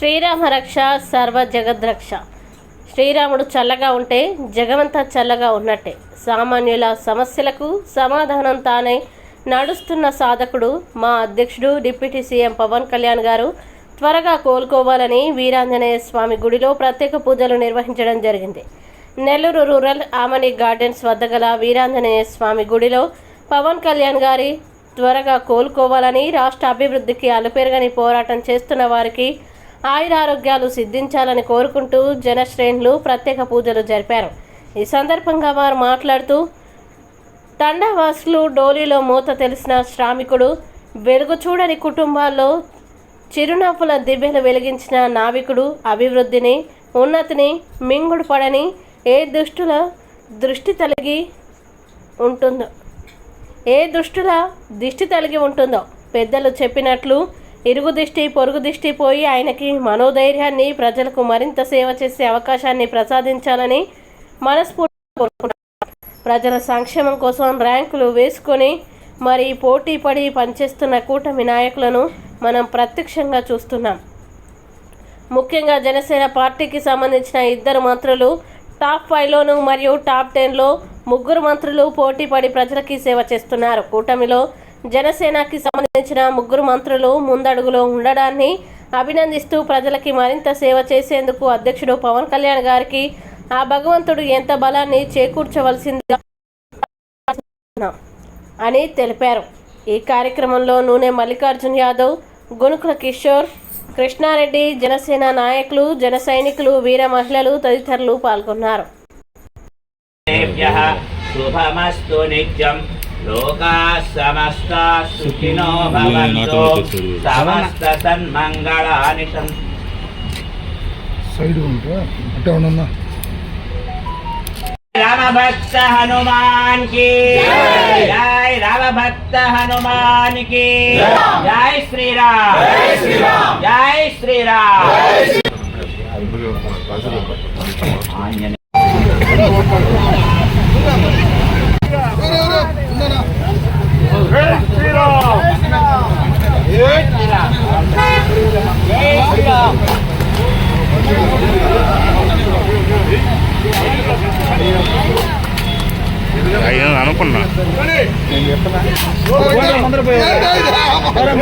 శ్రీరామ రక్ష సర్వ జగద్రక్ష శ్రీరాముడు చల్లగా ఉంటే జగమంతా చల్లగా ఉన్నట్టే. సామాన్యుల సమస్యలకు సమాధానం తానే నడుస్తున్న సాధకుడు మా అధ్యక్షుడు డిప్యూటీ సీఎం పవన్ కళ్యాణ్ గారు త్వరగా కోలుకోవాలని వీరాంజనేయ స్వామి గుడిలో ప్రత్యేక పూజలు నిర్వహించడం జరిగింది. నెల్లూరు రూరల్ ఆమని గార్డెన్స్ వద్ద గల వీరాంజనేయ స్వామి గుడిలో పవన్ కళ్యాణ్ గారి త్వరగా కోలుకోవాలని రాష్ట్ర అభివృద్ధికి అలుపెరగని పోరాటం చేస్తున్న వారికి ఆయురారోగ్యాలు సిద్ధించాలని కోరుకుంటూ జనశ్రేణులు ప్రత్యేక పూజలు జరిపారు. ఈ సందర్భంగా వారు మాట్లాడుతూ తండావాసులు డోలీలో మూత తెలిసిన శ్రామికుడు వెలుగు చూడని కుటుంబాల్లో చిరునవ్వుల దివ్యలు వెలిగించిన నావికుడు అభివృద్ధిని ఉన్నతిని మింగుడు పడని ఏ దుష్టుల దృష్టి తలిగి ఉంటుందో ఏ దుష్టుల దిష్టి తలిగి ఉంటుందో పెద్దలు చెప్పినట్లు ఇరుగు దిష్టి పొరుగు దిష్టి పోయి ఆయనకి మనోధైర్యాన్ని ప్రజలకు మరింత సేవ చేసే అవకాశాన్ని ప్రసాదించాలని మనస్ఫూర్తిగా ప్రజల సంక్షేమం కోసం ర్యాంకులు వేసుకొని మరి పోటీ పడి పనిచేస్తున్న కూటమి నాయకులను మనం ప్రత్యక్షంగా చూస్తున్నాం. ముఖ్యంగా జనసేన పార్టీకి సంబంధించిన ఇద్దరు మంత్రులు టాప్ ఫైవ్లోను మరియు టాప్ టెన్లో ముగ్గురు మంత్రులు పోటీ పడి ప్రజలకి సేవ చేస్తున్నారు. కూటమిలో జనసేనకి సంబంధించిన తెచ్చిన ముగ్గురు మంత్రులు ముందడుగులో ఉండడాన్ని అభినందిస్తూ ప్రజలకి మరింత సేవ చేసేందుకు అధ్యక్షుడు పవన్ కళ్యాణ్ గారికి ఆ భగవంతుడు ఎంత బలాన్ని చేకూర్చవలసింది అని తెలిపారు. ఈ కార్యక్రమంలో నూనె మల్లికార్జున్ యాదవ్ గునుకుల కిషోర్ కృష్ణారెడ్డి జనసేన నాయకులు జన సైనికులు వీర మహిళలు తదితరులు పాల్గొన్నారు. लोकाः समस्ताः सुखिनो भवन्तु समस्तसन्मङ्गलानि सन्तु సైడ్ ఉంటా అట్టే ఉండన్నా रामभक्त हनुमान की जय रामभक्त हनुमान की जय అయ్యని అనుకున్నా నేను చెప్తున్నా ముందర పోయారు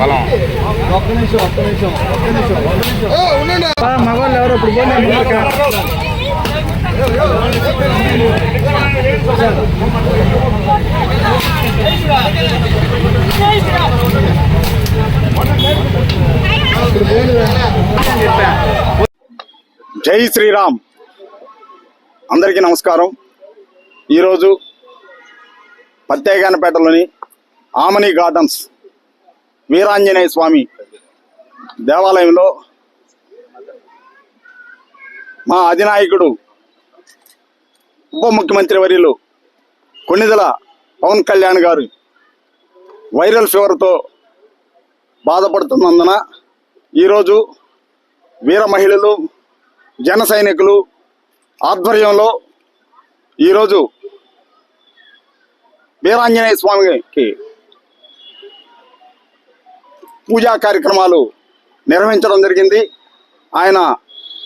బలం మగవాళ్ళు ఎవరు ఇప్పుడు జై శ్రీరామ్. అందరికీ నమస్కారం. ఈరోజు పత్తేగానపేటలోని ఆమని గార్డెన్స్ వీరాంజనేయ స్వామి దేవాలయంలో మా అధినాయకుడు ఉప ముఖ్యమంత్రి వర్యులు కొన్నిదల పవన్ కళ్యాణ్ గారు వైరల్ ఫీవర్తో బాధపడుతున్నందున ఈరోజు వీర మహిళలు జన సైనికులు ఆధ్వర్యంలో ఈరోజు వీరాంజనేయ స్వామికి పూజా కార్యక్రమాలు నిర్వహించడం జరిగింది. ఆయన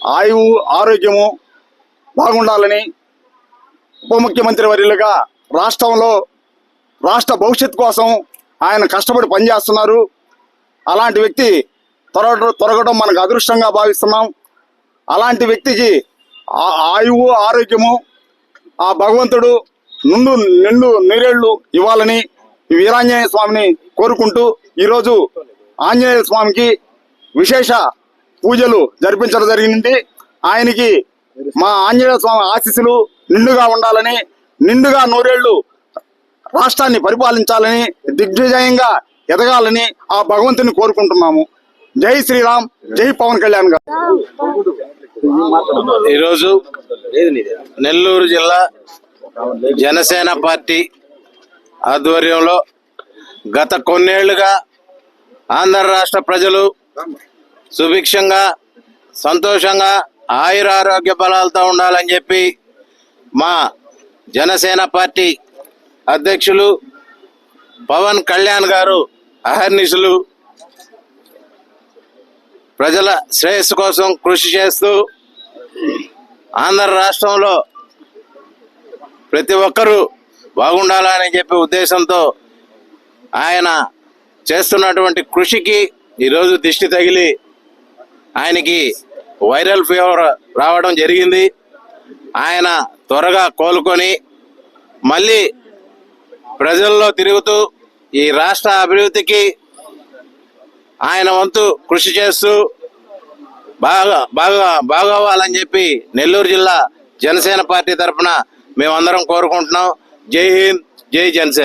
ఆయువు ఆరోగ్యము బాగుండాలని ఉప ముఖ్యమంత్రి వర్యులుగా రాష్ట్రంలో రాష్ట్ర భవిష్యత్తు కోసం ఆయన కష్టపడి పనిచేస్తున్నారు. అలాంటి వ్యక్తి తొరగడం తొరగడం మనకు అదృష్టంగా భావిస్తున్నాం. అలాంటి వ్యక్తికి ఆ- ఆయువు ఆరోగ్యము ఆ భగవంతుడు నుండు నిండు నీరేళ్ళు ఇవ్వాలని వీరాంజనేయ స్వామిని కోరుకుంటూ ఈరోజు ఆంజనేయ స్వామికి విశేష పూజలు జరిపించడం జరిగింది. ఆయనకి మా ఆంజనేయ స్వామి ఆశీస్సులు నిండుగా ఉండాలని నిండుగా నూరేళ్ళు రాష్ట్రాన్ని పరిపాలించాలని దిగ్విజయంగా ఎదగాలని ఆ భగవంతుని కోరుకుంటున్నాము. జై శ్రీరామ్ జై పవన్ కళ్యాణ్ గారు. ఈరోజు నెల్లూరు జిల్లా జనసేన పార్టీ ఆధ్వర్యంలో గత కొన్నేళ్ళుగా ఆంధ్ర రాష్ట్ర ప్రజలు సుభిక్షంగా సంతోషంగా ఆయురారోగ్య బలాలతో ఉండాలని చెప్పి మా జనసేన పార్టీ అధ్యక్షులు పవన్ కళ్యాణ్ గారు అహర్నిశలు ప్రజల శ్రేయస్సు కోసం కృషి చేస్తూ ఆంధ్ర రాష్ట్రంలో ప్రతి ఒక్కరూ బాగుండాలని చెప్పే ఉద్దేశంతో ఆయన చేస్తున్నటువంటి కృషికి ఈరోజు దిష్టి తగిలి ఆయనకి వైరల్ ఫీవర్ రావడం జరిగింది. ఆయన త్వరగా కోలుకొని మళ్ళీ ప్రజల్లో తిరుగుతూ ఈ రాష్ట్ర అభివృద్ధికి ఆయన వంతు కృషి చేస్తూ బాగా బాగా బాగోవాలని చెప్పి నెల్లూరు జిల్లా జనసేన పార్టీ తరఫున మేమందరం కోరుకుంటున్నాం. జై హింద్ జై జనసేన.